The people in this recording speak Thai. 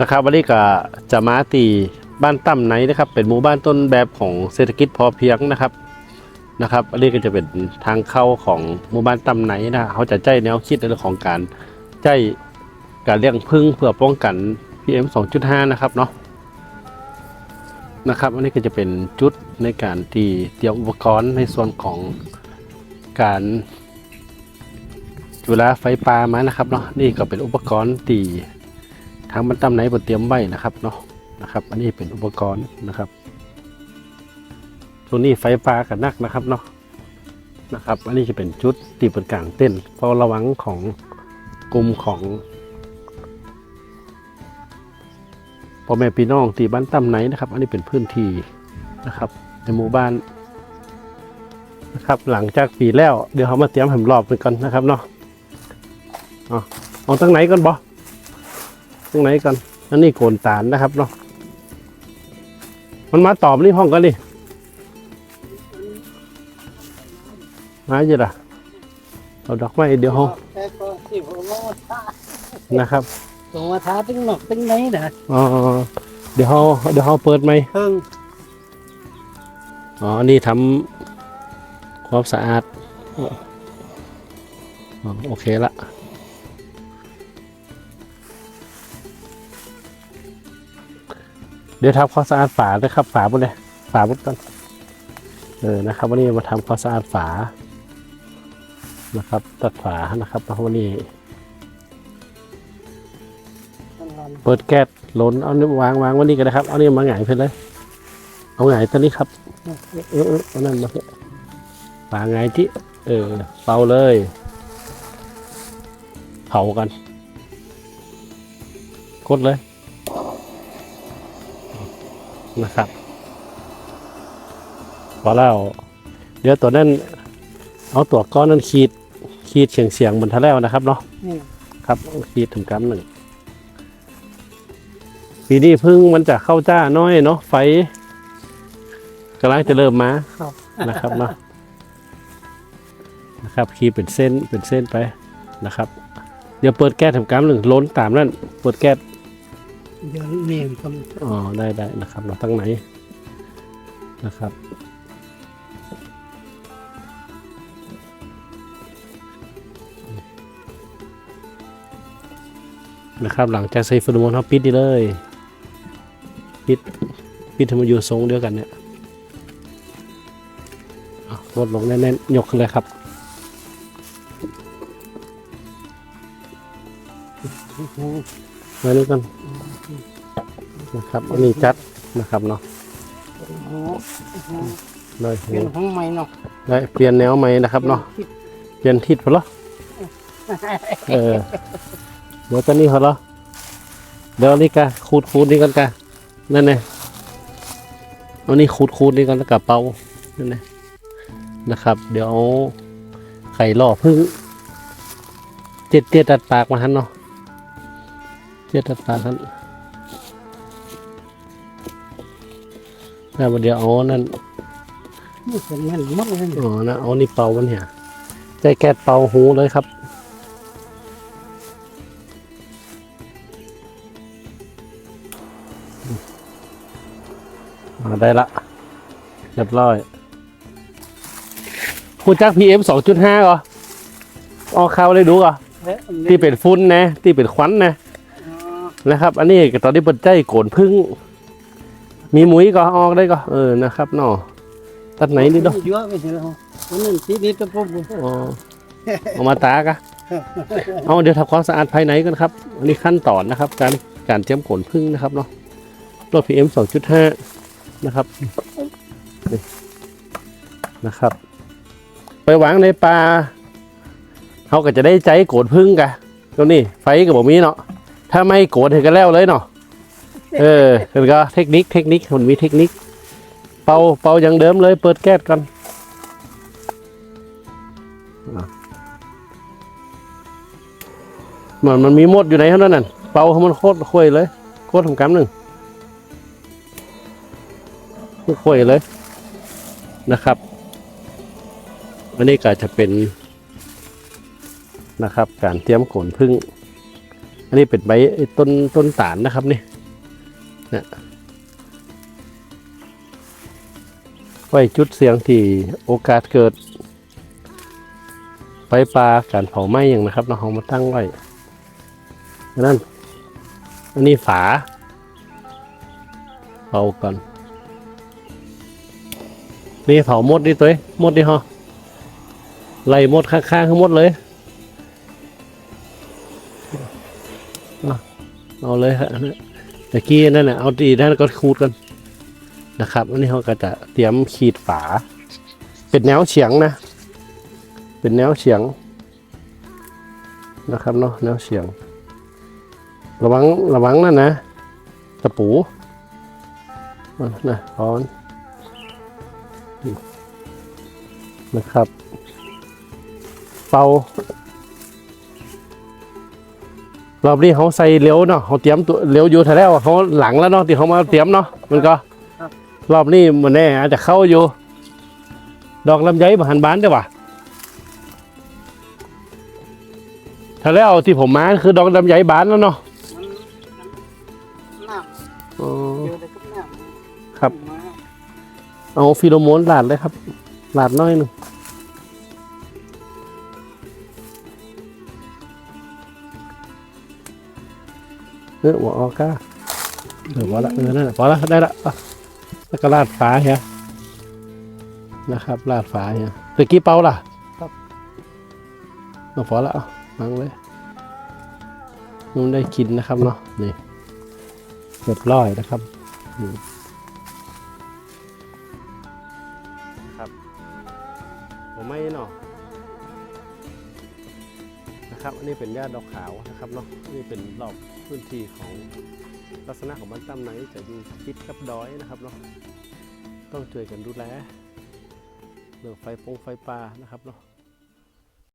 นะครับวันนี้ก็จะมาตีบ้านตั้มไหนนะครับ เป็นหมู่บ้านต้นแบบของเศรษฐกิจพอเพียงนะครับนะครับอันนี้ก็จะเป็นทางเข้าของหมู่บ้านตั้มไหนนะเขาจะใจแนวคิดในเรื่องของการใจการเลี้ยงพึ่งเพื่อป้องกัน PM 2.5 นะครับเนาะนะครับอันนี้ก็จะเป็นจุดในการที่เตรียมอุปกรณ์ในส่วนของการจุฬาไฟป่ามานะครับเนาะนี่ก็เป็นอุปกรณ์ที่ ทางบรรตั้มไหนบนเตรียมไว้นะครับเนาะนะครับ อันนี้เป็นอุปกรณ์นะครับตัวนี้ไฟฟ้ากับนักนะครับเนาะนะครับ อันนี้จะเป็นจุดตีเป็นกลางเต้นเฝ้าระวังของกลุ่มของพ่อแม่พี่น้องตีบ้านตั้มไหนนะครับ อันนี้เป็นพื้นที่นะครับ ในหมู่บ้านนะครับ หลังจากปีแล้วเดี๋ยวเขามาเตรียมแหมรอบไปก่อนนะครับเนาะเอาเอาตั้งไหนก่อนบอ ตรงไหนกันอันนี้โกนตาลนะครับเนาะมันมาตอบนี่ห้องกันดิมาเยอะละเอาดอกไม้เดี๋ยวห้องแต่ก็ที่ผมว่าท้านะครับผมว่าท้าตึ้งหนอกตึ้งไหนนะอ๋อเดี๋ยวเขาเดี๋ยวเขาเปิดไหมเพิ่งอ๋อนี่ทำความสะอาดอ๋อโอเคละ เดี๋ยวทำความสะอาดฝาด้วยครับ ฝาบนเลย ฝาบนก่อนเออนะครับ วันนี้มาทำความสะอาดฝา นะครับ ตัดฝานะครับวันนี้ เปิดแก๊สล้นเอานี่วางวางวันนี้ก็ได้ครับ เอานี่มาหงายไปเลย เอาหงายตัวนี้ครับ เออเออเอานั่นมาเถอะฝาหงายที่ เออเป่าเลย เผากัน กดเลย นะครับพอแล้วเดี๋ยวตัวนั้นเอาตัวก้อนนั้นขีดขีดเฉียงเฉียงๆบนทะแล้วนะครับเนาะนี่ครับขีดถึงกำหนึ่งปีนี้พึ่งมันจะเข้าจ้าน้อยเนาะไฟกำลังจะเริ่มมาครับนะครับเนาะนะครับขีดเป็นเส้นเป็นเส้นไปนะครับ เดี๋ยวเปิดแก๊สถึงกำหนึ่งล้นตามนั่นเปิดแก๊ส เดี๋ยวนี่มันอ๋อได้ได้นะครับ เราตั้งไหนนะครับนะครับ หลังจากใส่ฟิลโมนเขาปิดดีเลยปิดปิดให้มันอยู่ทรงเดียวกันเนี่ยอะกดลงแน่นๆยกขึ้นเลยครับมาดูกัน นะครับอันนี้จัดนะครับเนาะโอ้โหได้เป็นห้องใหม่เนาะได้เปลี่ยนแนวใหม่นะครับเนาะเปลี่ยนทิศพอเหรอเออเดี๋ยวตอนนี้พอเหรอเดี๋ยวนี่กะขูดขูดนี่กันกะนั่นไงเอานี่ขูดขูดนี่กันแล้วกับเป่านั่นไงนะครับ เดี๋ยวเอาไข่ล่อพึ่งเจ็ดเจ็ดตัดปากมาทันเนาะเจ็ดตัดปากทัน แล้วเดี๋ยวเอานั่นนี่เป็นเงินหมดเลยอ๋อนะเอานี่เป่ามันเนี่ยใจแก๊สเป่าหูเลยครับอ่าได้ละเรียบร้อยคุณจัก PM 2.5เหรอออกข่าวเลยดูเหรอที่เป็นฟุ้นนะ ที่เป็นควันนะนะครับ อันนี้ก็ตอนนี้เปิดใจโกนพึ่ง มีหมุยก็ออกได้ก็เออนะครับเนาะตัดไหนนี่เนาะเยอะไปเถอะวันนั้นที่นี่ตัวผมอ๋อเอามาตากะเอาเดี๋ยวทำความสะอาดภายในกันครับอันนี้ขั้นตอนนะครับ การการเตรียมขนพึ่งนะครับเนาะลด PM 2.5นะครับนี่นะครับ ไปวางในปลาเขาก็จะได้ใจโกดพึ่งกะตรงนี้ไฟกับบ่มีเนาะถ้าไม่โกดเห็นกันแล้วเลยเนาะ เออเห็นก็เทคนิคเทคนิคมันมีเทคนิค เป่าเป่าอย่างเดิมเลยเปิดแก๊สกันเหมันมันมีมดอยู่ไหนเท่านั้นน่ะเป่าให้มันโคตรคุยเลยโคตรทำกำหนึ่งคุยเลยนะครับ อันนี้ก็จะเป็นนะครับ การเตรียมขนพึ่ง อันนี้เป็นใบต้นต้นตาลนะครับนี่ นะไว้จุดเสียงที่โอกาสเกิดไฟป่าการเผาไหม้อย่างนะครับเราเอามาตั้งไว้นนั้นอันนี้ฝาเผาก่อนนี่เผาหมดดิตัวหมดดิฮะไล่หมดข้างๆทั้งหมดเลยเอาเอาเลยฮะ ตะกี้นั่นน่ะเอาดีนั่นก็คูดกันนะครับอันนี้เขาก็จะเตรียมขีดฝา เป็นแนวเฉียงนะ เป็นแนวเฉียงนะครับเนาะแนวเฉียง ระวังระวังนั่นนะตะปูอะนะพอนนะครับเป่า รอบนี้เขาใส่เลี้ยวเนาะเขาเตรียมตัวเลี้ยวอยู่แถวแล้วเขาหลังแล้วเนาะที่เขามาเตรียมเนาะมันก็รอบนี้มันแน่อาจจะเข้าอยู่ ดอกลำไยบหันบานได้ปะถ้าแล้วที่ผมมาคือดอกลำไยบานแล้วเนาะมันมันน้ำอ๋อเจอแต่กับน้ำครับมาเอาฟิโลโมนลาดเลยครับลาดน้อยหนึ่ง เออหัวออกก้าเออพอละเออนั่นแหละพอละได้ละอะแล้วก็ลาดฝาเฮียนะครับ ลาดฝาเฮียตะกี้เป่าล่ะครับเอาพอละเอาวางเลยนุ่มได้กินนะครับเนาะนี่เรียบร้อยนะครับ นะครับอันนี้เป็นหญ้าดอกขาวนะครับเนาะนี่เป็นรอบพื้นที่ของลักษณะของบ้านตั้มไหนจะอยู่คิดกับดอยนะครับเนาะต้องช่วยกันดูแลเรื่องไฟปงไฟป่านะครับเนาะ